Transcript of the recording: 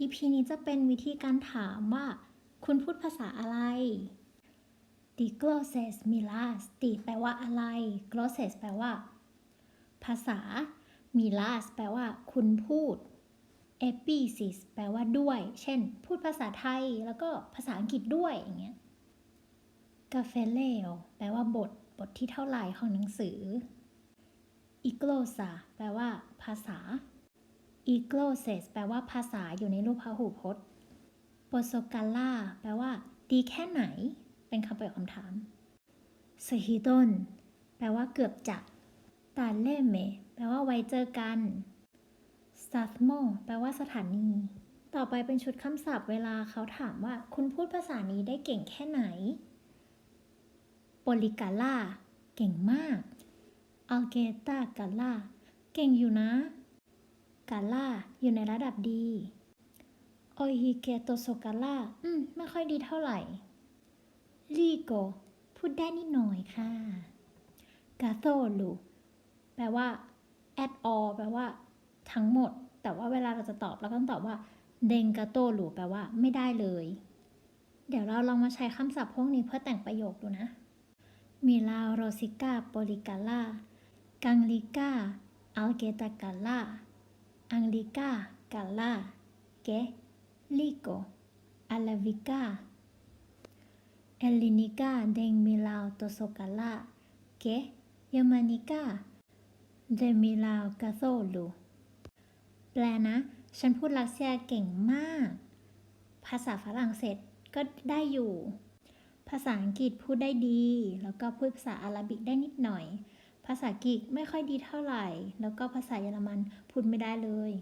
EP นี้จะเป็นวิธีการถามว่าคุณพูดภาษาอะไร Die Glosses Milas Die แปลว่าอะไร Glosses แปลว่า ภาษา Milas แปลว่า คุณพูด Episis แปลว่าด้วย เช่น พูดภาษาไทยแล้วก็ภาษาอังกฤษด้วยอย่างเงี้ยกาเฟเลโอแปลว่าบท บทที่เท่าไหร่ของหนังสืออีโกลซาแปลว่า ภาษา อีโกลเซสแปลว่าภาษาอยู่ในรูปพหูพจน์โปโซกาล่าแปลว่า ดีแค่ไหน เป็นคำเปิดคำถามสฮิดนแปลว่าเกือบจะตาเล่เม แปลว่าไว้เจอกันสตาฟโมแปลว่าสถานี ต่อไปเป็นชุดคำศัพท์เวลาเขาถามว่า คุณพูดภาษานี้ได้เก่งแค่ไหนโปลิกาล่าเก่งมากอัลเกตากาล่าเก่งอยู่นะ กาล่าอยู่ในระดับดีโอฮิเกโตโซกาล่าอืม ไม่ค่อยดีเท่าไหร่ลีโกพูดได้นิดหน่อยค่ะกาโซลูแปลว่า at all แปลว่า ทั้งหมด แต่ว่าเวลาเราจะตอบเราก็ต้องตอบว่าเดงกาโตลูแปลว่า ไม่ได้เลย เดี๋ยวเราลองมาใช้คำศัพท์พวกนี้เพื่อแต่งประโยคดูนะมิลาโรซิกาโปลิกาล่ากังลิกาอัลเกตากาล่า อังลิกากาลาเกลิโกอาลาวิกาเอลินิกาเดงมิลาวโตโซกาลาเกยามานิกาเดมิลาวกาโซลูแปลนะ ฉันพูดรัสเซียเก่งมาก ภาษาฝรั่งเศสก็ได้อยู่ ภาษาอังกฤษพูดได้ดี แล้วก็พูดภาษาอาหรับิกได้นิดหน่อย ภาษากรีกไม่ค่อยดีเท่าไหร่ แล้วก็ภาษาเยอรมันพูดไม่ได้เลย